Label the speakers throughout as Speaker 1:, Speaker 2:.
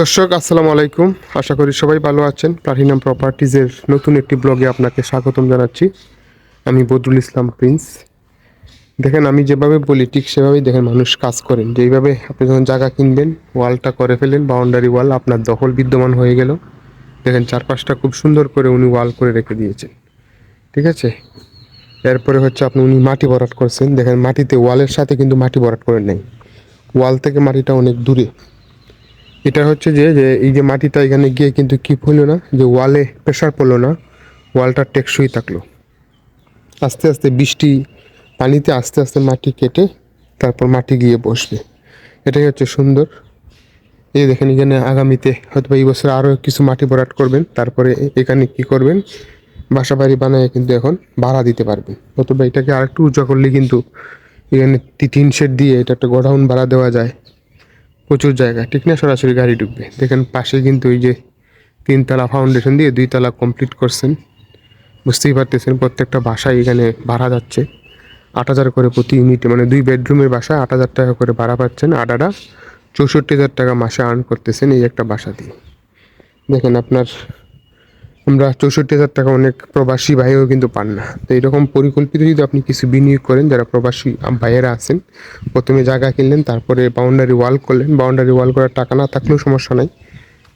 Speaker 1: দর্শক, আসসালামু আলাইকুম। আশা করি সবাই ভালো আছেন। প্লাটিনাম প্রপার্টিজের নতুন একটি ব্লগে আপনাকে স্বাগতম জানাচ্ছি। আমি বদরুল ইসলাম প্রিন্স। দেখেন, আমি যেভাবে বলি, ঠিক সেভাবেই দেখেন মানুষ কাজ করেন। যেইভাবে আপনি যখন জায়গা কিনবেন, ওয়ালটা করে ফেলেন, বাউন্ডারি ওয়াল, আপনার দখল বিদ্যমান হয়ে গেল। দেখেন, চারপাশটা খুব সুন্দর করে উনি ওয়াল করে রেখে দিয়েছেন। ঠিক আছে? এরপরে হচ্ছে আপনি, উনি মাটি ভরাট করছেন। দেখেন, মাটিতে ওয়ালের সাথে কিন্তু মাটি ভরাট করে নেই। ওয়াল থেকে মাটিটা অনেক দূরে। এটা হচ্ছে যে যে এই যে মাটিটা এখানে গিয়ে কিন্তু কি হলো না, যে ওয়ালে প্রেশার পড়ল না, ওয়ালটা টেকসই থাকল। আস্তে আস্তে বৃষ্টি পানিতে আস্তে আস্তে মাটি কেটে তারপর মাটি গিয়ে বসবে। এটাই হচ্ছে সুন্দর। এই দেখেন এখানে আগামীতে হয়তো এই বছর আরও কিছু মাটি ভরাট করবেন, তারপরে এখানে কি করবেন? বাসা বাড়ি বানায় কিন্তু এখন ভাড়া দিতে পারবেন। অথবা এটাকে আরেকটু উঁচা করলে কিন্তু এখানে টিন শেড দিয়ে এটা একটা গোডাউন ভাড়া দেওয়া যায়। প্রচুর জায়গা, ঠিক না? সরাসরি গাড়ি ঢুকবে। দেখেন পাশে কিন্তু ওই যে তিনতলা ফাউন্ডেশন দিয়ে দুইতলা কমপ্লিট করছেন। বুঝতেই পারতেছেন প্রত্যেকটা বাসায় এখানে ভাড়া যাচ্ছে। আট হাজার করে প্রতি ইউনিটে মানে দুই বেডরুমের বাসা আট হাজার টাকা করে ভাড়া পাচ্ছেন। আডাডা চৌষট্টি হাজার টাকা মাসে আর্ন করতেছেন এই একটা বাসা দিয়ে। দেখেন আপনার আমরা চৌষট্টি হাজার টাকা অনেক প্রবাসী ভাইও কিন্তু পান না। তো এরকম পরিকল্পিত যদি আপনি কিছু বিনিয়োগ করেন, যারা প্রবাসী ভাইয়েরা আছেন, প্রথমে জায়গা কিনলেন, তারপরে বাউন্ডারি ওয়াল করলেন। বাউন্ডারি ওয়াল করার টাকা না থাকলেও সমস্যা নাই।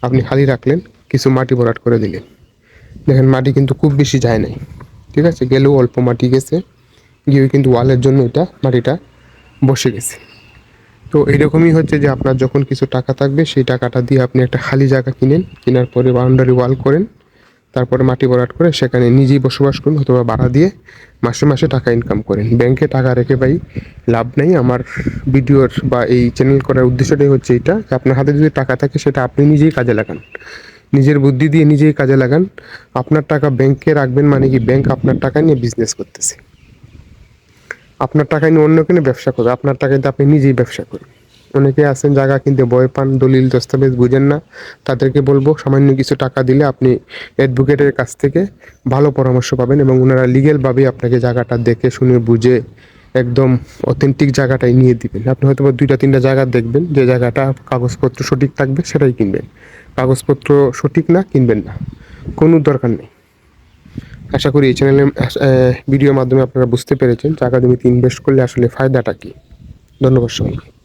Speaker 1: আপনি খালি রাখলেন, কিছু মাটি ভরাট করে দিলেন। দেখেন মাটি কিন্তু খুব বেশি যায় নাই। ঠিক আছে? গেলেও অল্প মাটি গেছে। গিয়ে কিন্তু ওয়ালের জন্য এটা মাটিটা বসে গেছে। তো এরকমই হচ্ছে যে আপনার যখন কিছু টাকা থাকবে, সেই টাকাটা দিয়ে আপনি একটা খালি জায়গা কিনেন। কেনার পরে বাউন্ডারি ওয়াল করেন। তারপরে মাটি ভরাট করে সেখানে নিজেই বসবাস করুন অথবা ভাড়া দিয়ে মাসে মাসে টাকা ইনকাম করেন। ব্যাংকে টাকা রেখে ভাই লাভ নেই। আমার ভিডিওর বা এই চ্যানেল করার উদ্দেশ্যটাই হচ্ছে এটা আপনার হাতে যদি টাকা থাকে সেটা আপনি নিজেই কাজে লাগান। নিজের বুদ্ধি দিয়ে নিজেই কাজে লাগান। আপনার টাকা ব্যাংকে রাখবেন মানে কি ব্যাংক আপনার টাকা নিয়ে বিজনেস করতেছে। আপনার টাকা নিয়ে অন্য কেন ব্যবসা করবে। আপনার টাকায় আপনি নিজেই ব্যবসা করুন অনেকে আছেন জায়গা কিনতে, ভয় পান, দলিল, দস্তাবেজ বুঝেন না। তাদেরকে বলব, সামান্য কিছু টাকা দিলে আপনি অ্যাডভোকেটের কাছ থেকে ভালো পরামর্শ পাবেন এবং ওনারা লিগেলভাবে আপনাকে জায়গাটা দেখে, শুনে, বুঝে একদম অথেন্টিক জায়গাটাই নিয়ে দিবেন। আপনি হয়তো দুইটা, তিনটা জায়গা দেখবেন, যে জায়গাটা কাগজপত্র সঠিক থাকবে সেটাই কিনবেন। কাগজপত্র সঠিক না, কিনবেন না। কোনো দরকার নেই। আশা করি এই চ্যানেলে ভিডিওর মাধ্যমে আপনারা বুঝতে পেরেছেন টাকা জমিতে ইনভেস্ট করলে আসলে ফায়দাটা কী। ধন্যবাদ সবাইকে।